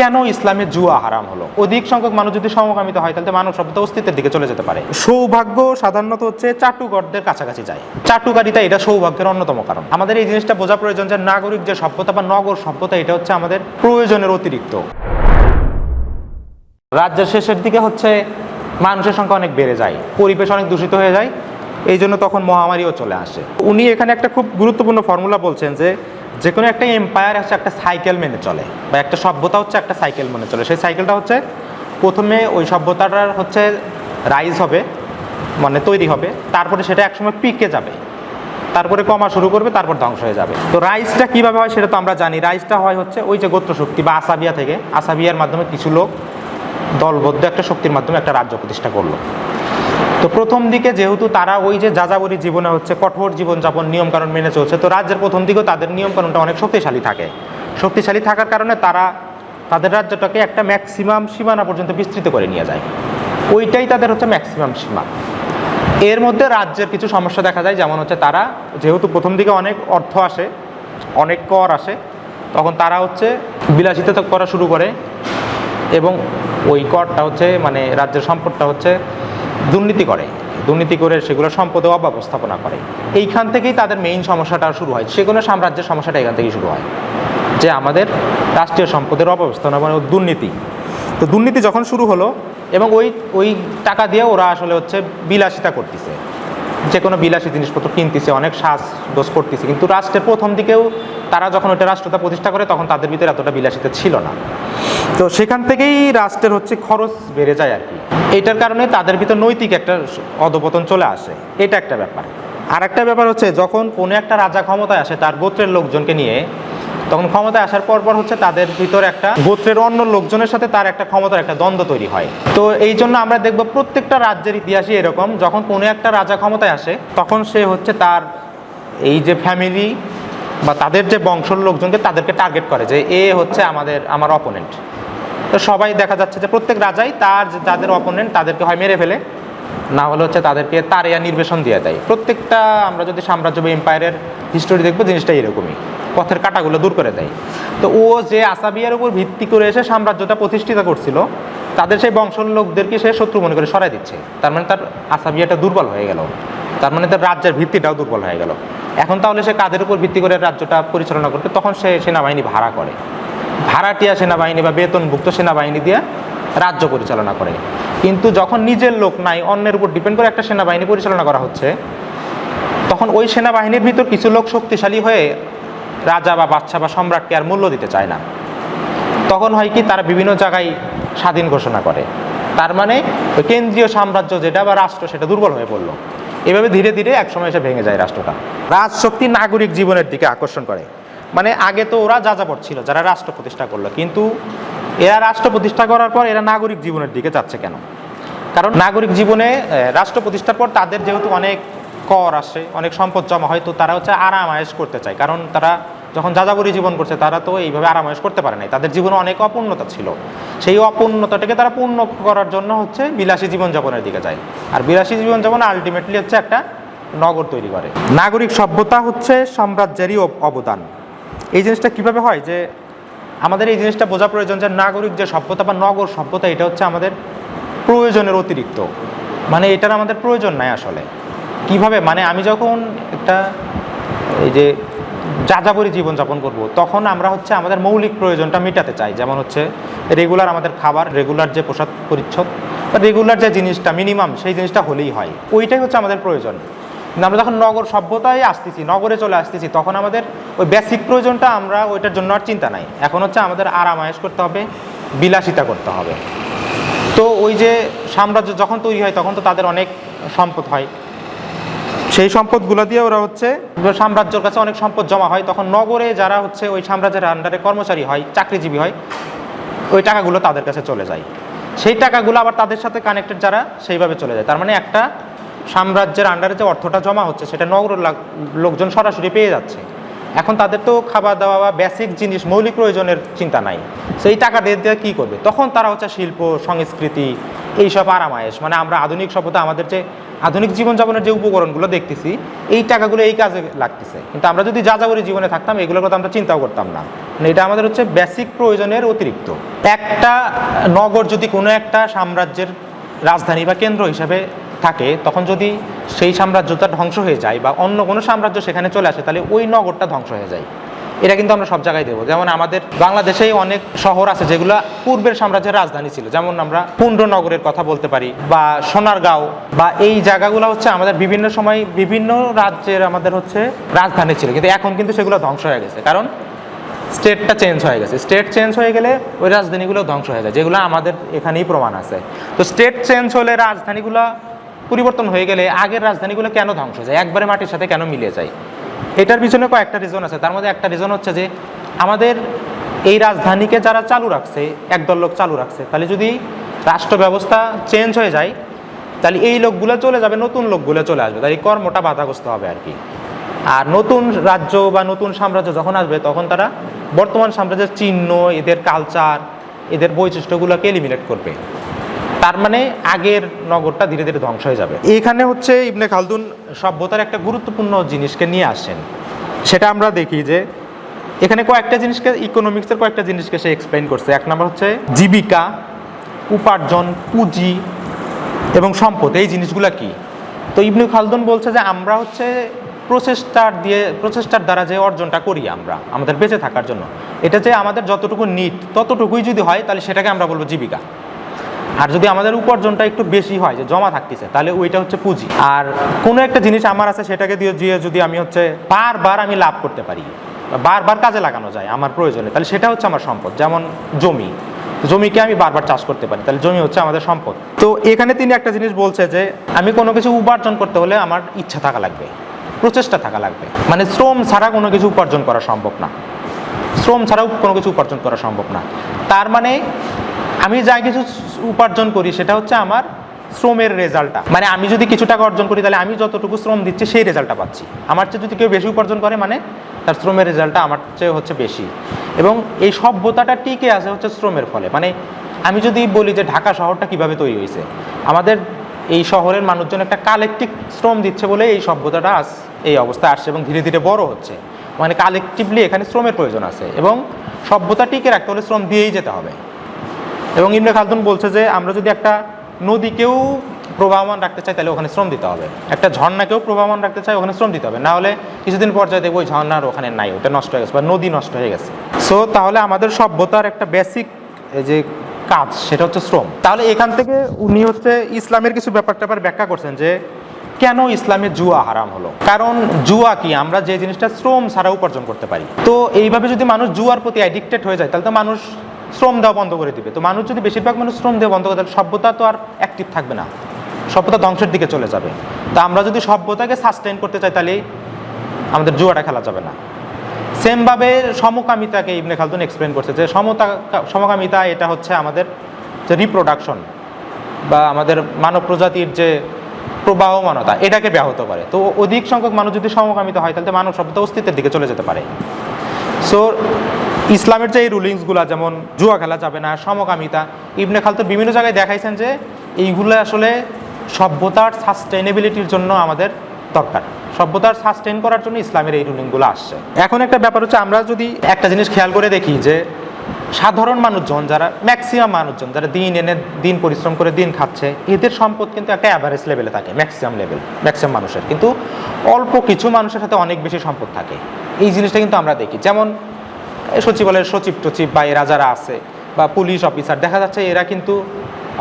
কেন ইসলামে জুয়া হারাম হলো? অধিক সংখ্যক মানুষ যদি সমকামিত হয় তাহলে মানব সভ্যতা অস্তিত্বের দিকে চলে যেতে পারে। সৌভাগ্য সাধারণত হচ্ছে চাটুকরদের কাছাকাছি যায়। চাটুকারিতা এটা সৌভাগ্যের অন্যতম কারণ। আমাদের এই জিনিসটা বোঝা প্রয়োজন যে নাগরিক যে সভ্যতা বা নগর সভ্যতা এটা হচ্ছে আমাদের প্রয়োজনের অতিরিক্ত। রাজ্যের শেষের দিকে হচ্ছে মানুষের সংখ্যা অনেক বেড়ে যায় পরিবেশ অনেক দূষিত হয়ে যায় এই জন্য তখন মহামারীও চলে আসে। উনি এখানে একটা খুব গুরুত্বপূর্ণ ফর্মুলা বলছেন যে যে কোনো একটা এম্পায়ার হচ্ছে একটা সাইকেল মেনে চলে, বা একটা সভ্যতা হচ্ছে একটা সাইকেল মেনে চলে। সেই সাইকেলটা হচ্ছে প্রথমে ওই সভ্যতাটার হচ্ছে রাইজ হবে মানে তৈরি হবে, তারপরে সেটা একসময় পিকে যাবে, তারপরে কমা শুরু করবে, তারপর ধ্বংস হয়ে যাবে। তো রাইসটা কীভাবে হয় সেটা তো আমরা জানি। রাইসটা হয় হচ্ছে ওই যে গোত্র শক্তি বা আসাবিয়া থেকে। আসাবিয়ার মাধ্যমে কিছু লোক দলবদ্ধ একটা শক্তির মাধ্যমে একটা রাজ্য প্রতিষ্ঠা করল। তো প্রথম দিকে যেহেতু তারা ওই যে যাযাবরী জীবনে হচ্ছে কঠোর জীবনযাপন নিয়মকানুন মেনে চলছে, তো রাজ্যের প্রথম দিকেও তাদের নিয়মকানুনটা অনেক শক্তিশালী থাকে। শক্তিশালী থাকার কারণে তারা তাদের রাজ্যটাকে একটা ম্যাক্সিমাম সীমানা পর্যন্ত বিস্তৃত করে নিয়ে যায়। ওইটাই তাদের হচ্ছে ম্যাক্সিমাম সীমা। এর মধ্যে রাজ্যের কিছু সমস্যা দেখা যায়, যেমন হচ্ছে তারা যেহেতু প্রথম দিকে অনেক অর্থ আসে, অনেক কর আসে, তখন তারা হচ্ছে বিলাসিতা করা শুরু করে এবং ওই করটা হচ্ছে মানে রাজ্যের সম্পদটা হচ্ছে দুর্নীতি করে। দুর্নীতি করে সেগুলো সম্পদে অব্যবস্থাপনা করে। এইখান থেকেই তাদের মেইন সমস্যাটা শুরু হয়। কোনো সাম্রাজ্যের সমস্যাটা এখান থেকেই শুরু হয়। যে আমাদের রাষ্ট্রীয় সম্পদের অব্যবস্থাপনা মানে দুর্নীতি। তো দুর্নীতি যখন শুরু হলো এবং ওই ওই টাকা দিয়ে ওরা আসলে হচ্ছে বিলাসিতা করতেছে। যে কোনো বিলাসী জিনিসপত্র কিনতেছে, অনেক শ্বাস দোষ করতেছে। কিন্তু রাষ্ট্রের প্রথম দিকেও তারা যখন ওটা রাষ্ট্রতা প্রতিষ্ঠা করে তখন তাদের ভিতরে এতটা বিলাসিতা ছিল না। তো সেখান থেকেই রাষ্ট্রের হচ্ছে খরচ বেড়ে যায় আর কি। এটার কারণে তাদের ভিতর নৈতিক একটা অধপতন চলে আসে। এটা একটা ব্যাপার। আর একটা ব্যাপার হচ্ছে, যখন কোনো একটা রাজা ক্ষমতায় আসে তার গোত্রের লোকজনকে নিয়ে, তখন ক্ষমতায় আসার পর পর হচ্ছে তাদের ভিতর একটা গোত্রের অন্য লোকজনের সাথে তার একটা ক্ষমতার একটা দ্বন্দ্ব তৈরি হয়। তো এই জন্য আমরা দেখব প্রত্যেকটা রাজ্যের ইতিহাসই এরকম, যখন কোনো একটা রাজা ক্ষমতায় আসে, তখন সে হচ্ছে তার এই যে ফ্যামিলি বা তাদের যে বংশের লোকজনকে তাদেরকে টার্গেট করে যে এ হচ্ছে আমাদের, আমার অপোনেন্ট তো সবাই দেখা যাচ্ছে যে প্রত্যেক রাজাই তার যাদের অপোনেন্ট তাদেরকে হয় মেরে ফেলে। না হলে হচ্ছে তাদেরকে তারিয়া নির্বেশন দিয়ে দেয়। প্রত্যেকটা আমরা যদি সাম্রাজ্য বা এম্পায়ারের হিস্টোরি দেখব, জিনিসটা এরকমই। পথের কাটাগুলো দূর করে দেয়। তো ও যে আসাবিয়ার উপর ভিত্তি করে এসে সাম্রাজ্যটা প্রতিষ্ঠিত করছিল, তাদের সেই বংশের লোকদেরকে সে শত্রু মনে করে সরাই দিচ্ছে। তার মানে তার আসাবিয়াটা দুর্বল হয়ে গেল। তার মানে তার রাজ্যের ভিত্তিটাও দুর্বল হয়ে গেল। এখন তাহলে সে কাদের উপর ভিত্তি করে রাজ্যটা পরিচালনা করবে? তখন সে সেনাবাহিনী ভাড়া করে। ভাড়াটিয়া সেনাবাহিনী বা বেতনভুক্ত সেনাবাহিনী দিয়ে রাজ্য পরিচালনা করে। কিন্তু যখন নিজের লোক নাই, অন্যের উপর ডিপেন্ড করে একটা সেনাবাহিনী পরিচালনা করা হচ্ছে, তখন ওই সেনাবাহিনীর ভিতর কিছু লোক শক্তিশালী হয়ে রাজা বা বাচ্চা বা সম্রাটকে আর মূল্য দিতে চায় না। তখন হয় কি, তারা বিভিন্ন জায়গায় স্বাধীন ঘোষণা করে। তার মানে কেন্দ্রীয় সাম্রাজ্য যেটা বা রাষ্ট্র সেটা দুর্বল হয়ে পড়ল। এভাবে ধীরে ধীরে একসময় এসে ভেঙে যায় রাষ্ট্রটা। রাজশক্তি নাগরিক জীবনের দিকে আকর্ষণ করে। মানে আগে তো ওরা যাযাবর ছিল, যারা রাষ্ট্র প্রতিষ্ঠা করল। কিন্তু এরা রাষ্ট্র প্রতিষ্ঠা করার পর এরা নাগরিক জীবনের দিকে যাচ্ছে কেন? কারণ নাগরিক জীবনে রাষ্ট্র প্রতিষ্ঠার পর তাদের যেহেতু অনেক কর আসে, অনেক সম্পদ জমা হয়, তো তারা হচ্ছে আরাম আয়েস করতে চায়। কারণ তারা যখন যাযাবরী জীবন করছে, তারা তো এইভাবে আরাম আয়েস করতে পারে নাই। তাদের জীবনে অনেক অপূর্ণতা ছিল। সেই অপূর্ণতাটাকে তারা পূর্ণ করার জন্য হচ্ছে বিলাসী জীবনযাপনের দিকে যায়। আর বিলাসী জীবনযাপন আলটিমেটলি হচ্ছে একটা নগর তৈরি করে। নাগরিক সভ্যতা হচ্ছে সাম্রাজ্যেরই অবদান। এই জিনিসটা কীভাবে হয় যে আমাদের এই জিনিসটা বোঝা প্রয়োজন যে নাগরিক যে সভ্যতা বা নগর সভ্যতা, এটা হচ্ছে আমাদের প্রয়োজনের অতিরিক্ত। মানে এটার আমাদের প্রয়োজন নাই আসলে। কীভাবে? মানে আমি যখন একটা এই যে যাযাবরী জীবনযাপন করব, তখন আমরা হচ্ছে আমাদের মৌলিক প্রয়োজনটা মেটাতে চাই। যেমন হচ্ছে রেগুলার আমাদের খাবার, রেগুলার যে পোশাক পরিচ্ছদ বা রেগুলার যে জিনিসটা, মিনিমাম সেই জিনিসটা হলেই হয়। ওইটাই হচ্ছে আমাদের প্রয়োজন। আমরা যখন নগর সভ্যতায় আসতেছি, নগরে চলে আসতেছি, তখন আমাদের ওই বেসিক প্রয়োজনটা আমরা ওইটার জন্য আর চিন্তা নাই। এখন হচ্ছে আমাদের আরাম করতে হবে, বিলাসিতা করতে হবে। তো ওই যে সাম্রাজ্য যখন তৈরি হয়, তখন তো তাদের অনেক সম্পদ হয়। সেই সম্পদগুলো দিয়ে ওরা হচ্ছে সাম্রাজ্যের কাছে অনেক সম্পদ জমা হয়। তখন নগরে যারা হচ্ছে ওই সাম্রাজ্যের আন্ডারে কর্মচারী হয়, চাকরিজীবী হয়, ওই টাকাগুলো তাদের কাছে চলে যায়। সেই টাকাগুলো আবার তাদের সাথে কানেক্টেড যারা, সেইভাবে চলে যায়। তার মানে একটা সাম্রাজ্যের আন্ডারে যে অর্থটা জমা হচ্ছে, সেটা নগরের লোকজন সরাসরি পেয়ে যাচ্ছে। এখন তাদের তো খাবার দাওয়া বা বেসিক জিনিস, মৌলিক প্রয়োজনের চিন্তা নাই। সেই টাকা দিয়ে দিয়ে কী করবে? তখন তারা হচ্ছে শিল্প, সংস্কৃতি, এইসব আরামায়েশ। মানে আমরা আধুনিক সভ্যতা, আমাদের যে আধুনিক জীবনযাপনের যে উপকরণগুলো দেখতেছি, এই টাকাগুলো এই কাজে লাগতেছে। কিন্তু আমরা যদি যা যাযাবরী জীবনে থাকতাম, এগুলোর কথা আমরা চিন্তাও করতাম না। মানে এটা আমাদের হচ্ছে বেসিক প্রয়োজনের অতিরিক্ত। একটা নগর যদি কোনো একটা সাম্রাজ্যের রাজধানী বা কেন্দ্র হিসেবে থাকে, তখন যদি সেই সাম্রাজ্যটা ধ্বংস হয়ে যায় বা অন্য কোনো সাম্রাজ্য সেখানে চলে আসে, তাহলে ওই নগরটা ধ্বংস হয়ে যায়। এটা কিন্তু আমরা সব জায়গায় দেবো। যেমন আমাদের বাংলাদেশেই অনেক শহর আছে যেগুলো পূর্বের সাম্রাজ্যের রাজধানী ছিল। যেমন আমরা পুণ্ডনগরের কথা বলতে পারি বা সোনারগাঁও বা এই জায়গাগুলো হচ্ছে আমাদের বিভিন্ন সময় বিভিন্ন রাজ্যের আমাদের হচ্ছে রাজধানী ছিল। কিন্তু এখন কিন্তু সেগুলো ধ্বংস হয়ে গেছে। কারণ স্টেটটা চেঞ্জ হয়ে গেছে। স্টেট চেঞ্জ হয়ে গেলে ওই রাজধানীগুলো ধ্বংস হয়ে যায়, যেগুলো আমাদের এখানেই প্রমাণ আছে। তো স্টেট চেঞ্জ হলে রাজধানীগুলো পরিবর্তন হয়ে গেলে আগের রাজধানীগুলো কেন ধ্বংস যায়? একবারে মাটির সাথে কেন মিলে যায়? এটার পিছনে কয়েকটা রিজন আছে। তার মধ্যে একটা রিজন হচ্ছে যে আমাদের এই রাজধানীকে যারা চালু রাখছে, একদল লোক চালু রাখছে, তাহলে যদি রাষ্ট্র ব্যবস্থা চেঞ্জ হয়ে যায়, তাহলে এই লোকগুলো চলে যাবে, নতুন লোকগুলো চলে আসবে। তাই কর্মটা বাধাগ্রস্ত হবে আর কি। আর নতুন রাজ্য বা নতুন সাম্রাজ্য যখন আসবে, তখন তারা বর্তমান সাম্রাজ্যের চিহ্ন, এদের কালচার এদের বৈশিষ্ট্যগুলোকে এলিমিনেট করবে। তার মানে আগের নগরটা ধীরে ধীরে ধ্বংস হয়ে যাবে। এখানে হচ্ছে ইবনে খালদুন সভ্যতার একটা গুরুত্বপূর্ণ জিনিসকে নিয়ে আসেন। সেটা আমরা দেখি যে এখানে কয়েকটা জিনিসকে ইকোনমিক্সের কয়েকটা জিনিসকে সে এক্সপ্লেন করছে। এক নম্বর হচ্ছে জীবিকা, উপার্জন, পুঁজি এবং সম্পদ। এই জিনিসগুলো কি? তো ইবনু খালদুন বলছে যে আমরা হচ্ছে প্রচেষ্টার দিয়ে, প্রচেষ্টার দ্বারা যে অর্জনটা করি আমরা, আমাদের বেঁচে থাকার জন্য। এটা যে আমাদের যতটুকু নিট ততটুকুই যদি হয়, তাহলে সেটাকে আমরা বলব জীবিকা। আর যদি আমাদের উপার্জনটা একটু বেশি হয়, যে জমা থাকতেছে, তাহলে ওইটা হচ্ছে পুঁজি। আর কোনো একটা জিনিস আমার আছে, সেটাকে দিয়ে দিয়ে যদি আমি হচ্ছে বারবার আমি লাভ করতে পারি বারবার কাজে লাগানো যায় আমার প্রয়োজনে, তাহলে সেটা হচ্ছে আমার সম্পদ। যেমন জমি, জমিকে আমি বারবার চাষ করতে পারি, তাহলে জমি হচ্ছে আমাদের সম্পদ। তো এখানে তিনি একটা জিনিস বলছে যে, আমি কোনো কিছু উপার্জন করতে হলে আমার ইচ্ছা থাকা লাগবে, প্রচেষ্টা থাকা লাগবে। মানে শ্রম ছাড়া কোনো কিছু উপার্জন করা সম্ভব না। শ্রম ছাড়াও কোনো কিছু উপার্জন করা সম্ভব না। তার মানে আমি যা কিছু উপার্জন করি, সেটা হচ্ছে আমার শ্রমের রেজাল্টটা। মানে আমি যদি কিছু টাকা অর্জন করি, তাহলে আমি যতটুকু শ্রম দিচ্ছি, সেই রেজাল্টটা পাচ্ছি। আমার চেয়ে যদি কেউ বেশি উপার্জন করে মানে তার শ্রমের রেজাল্টটা আমার চেয়ে হচ্ছে বেশি। এবং এই সভ্যতাটা টিকে আছে হচ্ছে শ্রমের ফলে। মানে আমি যদি বলি যে ঢাকা শহরটা কীভাবে তৈরি হয়েছে, আমাদের এই শহরের মানুষজন একটা কালেকটিভ শ্রম দিচ্ছে বলে এই সভ্যতাটা আজ এই অবস্থায় আসছে এবং ধীরে ধীরে বড় হচ্ছে। মানে কালেকটিভলি এখানে শ্রমের প্রয়োজন আছে এবং সভ্যতা টিকে রাখতে হলে শ্রম দিয়েই যেতে হবে। এবং ইবনে খালতুন বলছে যে আমরা যদি একটা নদীকেও প্রবাহমান রাখতে চাই, তাহলে ওখানে শ্রম দিতে হবে। একটা ঝর্ণাকেও প্রবাহমান রাখতে চাই, ওখানে শ্রম দিতে হবে। না হলে কিছুদিন পর্যায়ে দেখব ওই ঝর্ণার ওখানে নাই, ওটা নষ্ট হয়ে গেছে বা নদী নষ্ট হয়ে গেছে। সো তাহলে আমাদের সভ্যতার একটা বেসিক যে কাজ, সেটা হচ্ছে শ্রম। তাহলে এখান থেকে উনি হচ্ছে ইসলামের কিছু ব্যাপার ট্যাপার ব্যাখ্যা করছেন যে, কেন ইসলামে জুয়া হারাম হলো? কারণ জুয়া কি? আমরা যে জিনিসটা শ্রম ছাড়া উপার্জন করতে পারি। তো এইভাবে যদি মানুষ জুয়ার প্রতি অ্যাডিক্টেড হয়ে যায়, তাহলে তো মানুষ শ্রম দেওয়া বন্ধ করে দিবে। তো মানুষ যদি বেশিরভাগ মানুষ শ্রম দেওয়া বন্ধ করে দেয়, সভ্যতা তো আর অ্যাক্টিভ থাকবে না। সভ্যতা ধ্বংসের দিকে চলে যাবে। তো আমরা যদি সভ্যতাকে সাস্টেইন করতে চাই, তাহলে আমাদের জুয়াটা খেলা যাবে না। সেমভাবে সমকামিতাকে ইবনে খালদুন এক্সপ্লেন করছে যে সমতা, সমকামিতা এটা হচ্ছে আমাদের যে রিপ্রোডাকশন বা আমাদের মানব প্রজাতির যে প্রবাহমানতা, এটাকে ব্যাহত করে। তো অধিক সংখ্যক মানুষ যদি সমকামিতা হয়, তাহলে মানব সভ্যতা অস্তিত্বের দিকে চলে যেতে পারে। সো ইসলামের যে এই রুলিংসগুলো, যেমন জুয়া খেলা যাবে না, সমকামিতা, ইবনে খালতুন বিভিন্ন জায়গায় দেখাইছেন যে এইগুলো আসলে সভ্যতার সাস্টেনেবিলিটির জন্য আমাদের দরকার। সভ্যতার সাস্টেন করার জন্য ইসলামের এই রুলিংগুলো আসছে। এখন একটা ব্যাপার হচ্ছে, আমরা যদি একটা জিনিস খেয়াল করে দেখি যে সাধারণ মানুষজন যারা ম্যাক্সিমাম মানুষজন যারা দিন এনে দিন পরিশ্রম করে দিন খাচ্ছে, এদের সম্পদ কিন্তু একটা অ্যাভারেজ লেভেলে থাকে ম্যাক্সিমাম লেভেল ম্যাক্সিমাম মানুষের। কিন্তু অল্প কিছু মানুষের সাথে অনেক বেশি সম্পদ থাকে। এই জিনিসটা কিন্তু আমরা দেখি। যেমন সচিবালয়ের সচিব টচিব বা এরা যারা আছে বা পুলিশ অফিসার, দেখা যাচ্ছে এরা কিন্তু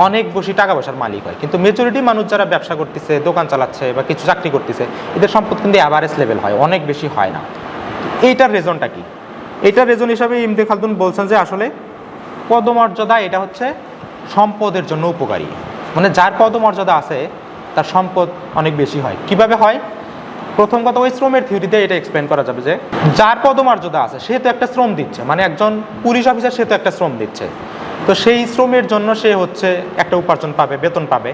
অনেক বেশি টাকা পয়সার মালিক হয়। কিন্তু মেজরিটি মানুষ যারা ব্যবসা করতেছে, দোকান চালাচ্ছে বা কিছু চাকরি করতেছে, এদের সম্পদ কিন্তু অ্যাভারেজ লেভেল হয়, অনেক বেশি হয় না। এইটার রেজনটা কি? এটার রেজন হিসাবে ইমদে খালদুন বলছেন যে আসলে পদমর্যাদা এটা হচ্ছে সম্পদের জন্য উপকারী। মানে যার পদমর্যাদা আছে, তার সম্পদ অনেক বেশি হয়। কীভাবে হয়? প্রথম কথা ওই শ্রমের থিওরিতে এটা এক্সপ্লেন করা যাবে যে, যার পদমর্যাদা আছে, সে তো একটা শ্রম দিচ্ছে। মানে একজন পুলিশ অফিসার সে তো একটা শ্রম দিচ্ছে। তো সেই শ্রমের জন্য সে হচ্ছে একটা উপার্জন পাবে, বেতন পাবে।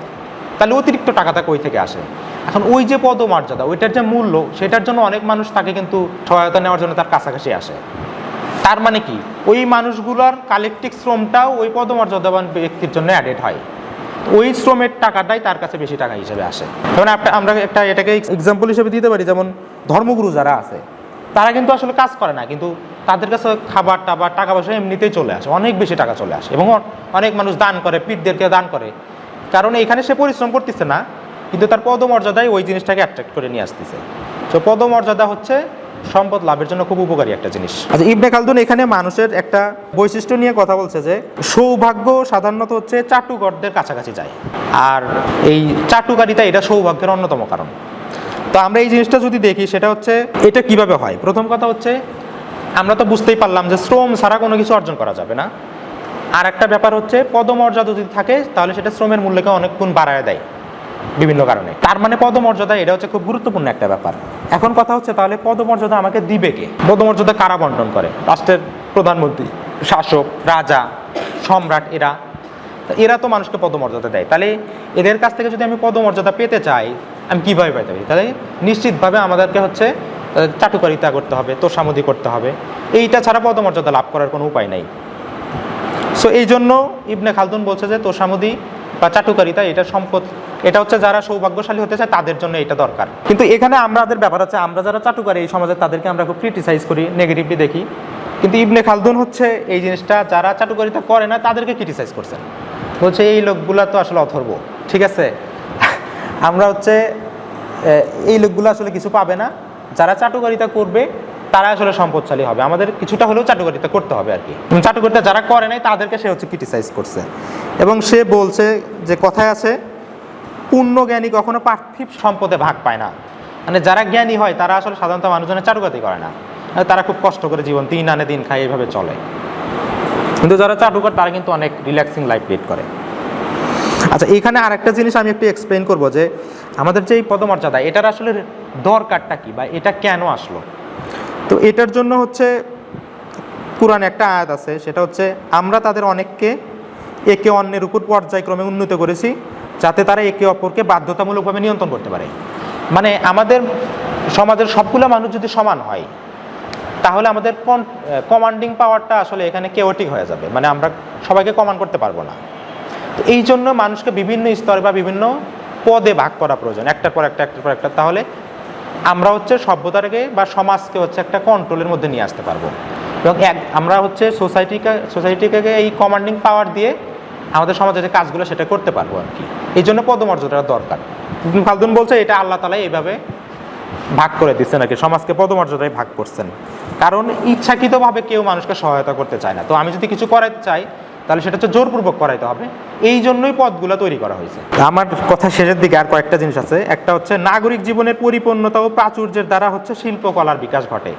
তাহলে অতিরিক্ত টাকাটা কই থেকে আসে? এখন ওই যে পদমর্যাদা, ওইটার যে মূল্য, সেটার জন্য অনেক মানুষ তাকে কিন্তু সহায়তা নেওয়ার জন্য তার কাছাকাছি আসে। তার মানে কি? ওই মানুষগুলোর কালেকটিভ শ্রমটাও ওই পদমর্যাদাবান ব্যক্তির জন্য অ্যাডেড হয়। ওই শ্রমের টাকাটাই তার কাছে বেশি টাকা হিসেবে আসে। যেমন আমরা একটা এটাকে এক্সাম্পল হিসেবে দিতে পারি, যেমন ধর্মগুরু যারা আছে, তারা কিন্তু আসলে কাজ করে না, কিন্তু তাদের কাছে খাবার টাবার টাকা পয়সা এমনিতেই চলে আসে, অনেক বেশি টাকা চলে আসে এবং অনেক মানুষ দান করে, পীরদেরকে দান করে। কারণ এখানে সে পরিশ্রম করতেছে না, কিন্তু তার পদমর্যাদায় ওই জিনিসটাকে অ্যাট্রাক্ট করে নিয়ে আসতেছে। তো পদমর্যাদা হচ্ছে সম্পদ লাভের জন্য খুব উপকারী একটা জিনিস। আচ্ছা ইবনে খালদুন এখানে মানুষের একটা বৈশিষ্ট্য নিয়ে কথা বলছে যে, সৌভাগ্য সাধারণত হচ্ছে চাটুকরদের কাছাকাছি যায়। আর এই চাটুকারিতা এটা সৌভাগ্যের অন্যতম কারণ। তো আমরা এই জিনিসটা যদি দেখি, সেটা হচ্ছে এটা কীভাবে হয়? প্রথম কথা হচ্ছে, আমরা তো বুঝতেই পারলাম যে শ্রম ছাড়া কোনো কিছু অর্জন করা যাবে না। আর একটা ব্যাপার হচ্ছে, পদমর্যাদা যদি থাকে, তাহলে সেটা শ্রমের মূল্যকে অনেক গুণ বাড়ায় দেয়। বিভিন্ন কারণে। তার মানে পদমর্যাদা, এটা হচ্ছে খুব গুরুত্বপূর্ণ একটা ব্যাপার। এখন কথা হচ্ছে, তাহলে পদমর্যাদা আমাকে দিবে কে? পদমর্যাদা কারা বন্টন করে? রাষ্ট্রের প্রধানমন্ত্রী, শাসক, রাজা, সম্রাট, এরা। এরা তো মানুষকে পদমর্যাদা দেয়। তাহলে এদের কাছ থেকে যদি আমি পদমর্যাদা পেতে চাই, আমি কীভাবে পেতে পারি? তাহলে নিশ্চিতভাবে আমাদেরকে হচ্ছে চাটুকারিতা করতে হবে, তোষামদি করতে হবে। এইটা ছাড়া পদমর্যাদা লাভ করার কোনো উপায় নাই। সো এই জন্য ইবনে খালদুন বলছে যে, তোষামদি বা চাটুকারিতা, এটা সম্পদ এটা হচ্ছে যারা সৌভাগ্যশালী হতে চায়, তাদের জন্য এটা দরকার। কিন্তু এখানে আমাদের ব্যাপার হচ্ছে, আমরা যারা চাটুকারি, এই সমাজে তাদেরকে আমরা খুব ক্রিটিসাইজ করি নেগেটিভলি দেখি। কিন্তু ইবনে খালদুন হচ্ছে এই জিনিসটা, যারা চাটুকারিতা করে না, তাদেরকে ক্রিটিসাইজ করছেন বলছে, এই লোকগুলা তো আসলে অথর্ব। ঠিক আছে? আমরা হচ্ছে এই লোকগুলো আসলে কিছু পাবে না। যারা চাটুকারিতা করবে, তারা আসলে সম্পদশালী হবে। আমাদের কিছুটা হলেও চাটুকারিতা করতে হবে আর কি। চাটুকারিতা যারা করে নাই, তাদেরকে সে হচ্ছে ক্রিটিসাইজ করছে। এবং সে বলছে যে, কথায় আছে পূর্ণ জ্ঞানী কখনো পার্থিব সম্পদে ভাগ পায় না। মানে যারা জ্ঞানী হয়, তারা আসলে সাধারণত মানুষজনের চাটুকাতি করে না। তারা খুব কষ্ট করে জীবন দিন আনে দিন খায়, এইভাবে চলে। কিন্তু যারা চাটুকার, তারা কিন্তু অনেক রিল্যাক্সিং লাইফ লিড করে। আচ্ছা এখানে আরেকটা জিনিস আমি একটু এক্সপ্লেন করব যে, আমাদের যে এই পদমর্যাদা, এটার আসলে দরকারটা কি বা এটা কেন আসলো? তো এটার জন্য হচ্ছে পুরান একটা আয়াত আছে, সেটা হচ্ছে, আমরা তাদের অনেককে একে অন্যের উপর পর্যায়ক্রমে উন্নত করেছি যাতে তারা একে অপরকে বাধ্যতামূলকভাবে নিয়ন্ত্রণ করতে পারে। মানে আমাদের সমাজের সবগুলো মানুষ যদি সমান হয়, তাহলে আমাদের কমান্ডিং পাওয়ারটা আসলে এখানে কেওটিক হয়ে যাবে। মানে আমরা সবাইকে কমান্ড করতে পারব না। তো এই জন্য মানুষকে বিভিন্ন স্তরে বা বিভিন্ন পদে ভাগ করা প্রয়োজন। একটার পর একটা, একটার পর একটা। তাহলে আমরা হচ্ছে সভ্যতাকে বা সমাজকে হচ্ছে একটা কন্ট্রোলের মধ্যে নিয়ে আসতে পারব। এবং এক, আমরা হচ্ছে সোসাইটিকে সোসাইটিকে এই কমান্ডিং পাওয়ার দিয়ে আমাদের সমাজে যে কাজগুলো সেটা করতে পারব আর কি। এই জন্য পদমর্যাদাটা দরকার। খালদুন বলছে, এটা আল্লাহ তালা এইভাবে ভাগ করে দিচ্ছেন আর কি সমাজকে পদমর্যাদায় ভাগ করছেন। কারণ ইচ্ছাকৃতভাবে কেউ মানুষকে সহায়তা করতে চায় না। তো আমি যদি কিছু করাতে চাই, তাহলে সেটা হচ্ছে জোরপূর্বক করাইতে হবে। এই জন্যই পদগুলো তৈরি করা হয়েছে। আমার কথা শেষের দিকে আর কয়েকটা জিনিস আছে। একটা হচ্ছে, নাগরিক জীবনের পরিপূর্ণতা ও প্রাচুর্যের দ্বারা হচ্ছে শিল্পকলার বিকাশ ঘটে।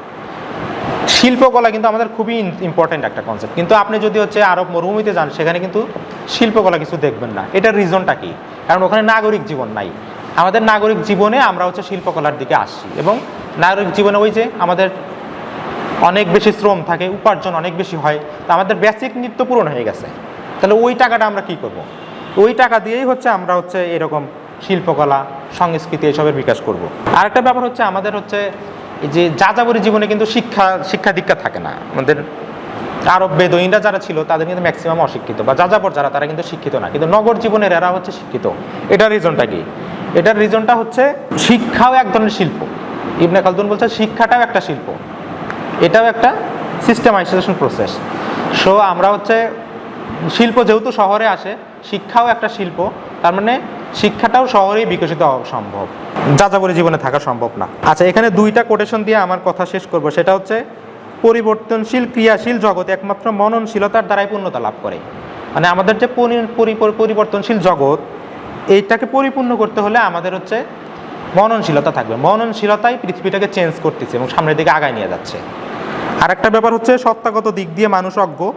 শিল্পকলা কিন্তু আমাদের খুবই ইম্পর্টেন্ট একটা কনসেপ্ট কিন্তু আপনি যদি হচ্ছে আরব মরুভূমিতে যান, সেখানে কিন্তু শিল্পকলা কিছু দেখবেন না। এটার রিজনটা কি? কারণ ওখানে নাগরিক জীবন নাই। আমাদের নাগরিক জীবনে আমরা হচ্ছে শিল্পকলার দিকে আসছি এবং নাগরিক জীবনে ওই যে আমাদের অনেক বেশি শ্রম থাকে, উপার্জন অনেক বেশি হয়, তো আমাদের বেসিক নিত্য পূরণ হয়ে গেছে। তাহলে ওই টাকাটা আমরা কি করব? ওই টাকা দিয়েই হচ্ছে আমরা হচ্ছে এরকম শিল্পকলা, সংস্কৃতি এসবের বিকাশ করব। আরেকটা ব্যাপার হচ্ছে আমাদের হচ্ছে যে যাযাবরী জীবনে কিন্তু শিক্ষা শিক্ষা দীক্ষা থাকে না। আমাদের আরব বেদইনরা যারা ছিল, তাদের কিন্তু ম্যাক্সিমাম অশিক্ষিত বা যাযাবর যারা, তারা কিন্তু শিক্ষিত না। কিন্তু নগর জীবনের এরা হচ্ছে শিক্ষিত। এটার রিজনটা কি? এটার রিজনটা হচ্ছে শিক্ষাও এক ধরনের শিল্প। ইবনে খালদুন বলছে, শিক্ষাটাও একটা শিল্প। এটাও একটা সিস্টেমাইজেশন প্রসেস সো আমরা হচ্ছে, শিল্প যেহেতু শহরে আসে, শিক্ষাও একটা শিল্প। তার মানে শিক্ষাটাও শহরেই বিকশিত হওয়া সম্ভব। যাযাবরী জীবনে থাকা সম্ভব না। আচ্ছা এখানে দুইটা কোটেশন দিয়ে আমার কথা শেষ করব। সেটা হচ্ছে, পরিবর্তনশীল, ক্রিয়াশীল জগৎ একমাত্র মননশীলতার দ্বারাই পূর্ণতা লাভ করে। মানে আমাদের যে পরি- পরি- পরি- পরিবর্তনশীল জগৎ, এইটাকে পরিপূর্ণ করতে হলে আমাদের হচ্ছে মননশীলতা থাকবে। মননশীলতাই পৃথিবীটাকে চেঞ্জ করতেছে এবং সামনের দিকে আগায় নিয়ে যাচ্ছে। আর একটা ব্যাপার হচ্ছে, সত্তাগত দিক দিয়ে মানুষ অজ্ঞ,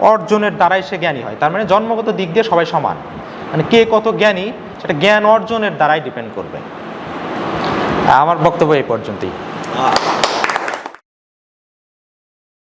অর্জনের দ্বারাই সে জ্ঞানী হয়। তার মানে জন্মগত দিক দিয়ে সবাই সমান। মানে কে কত জ্ঞানী সেটা জ্ঞান অর্জনের দ্বারাই ডিপেন্ড করবে। আমার বক্তব্য এই পর্যন্তই।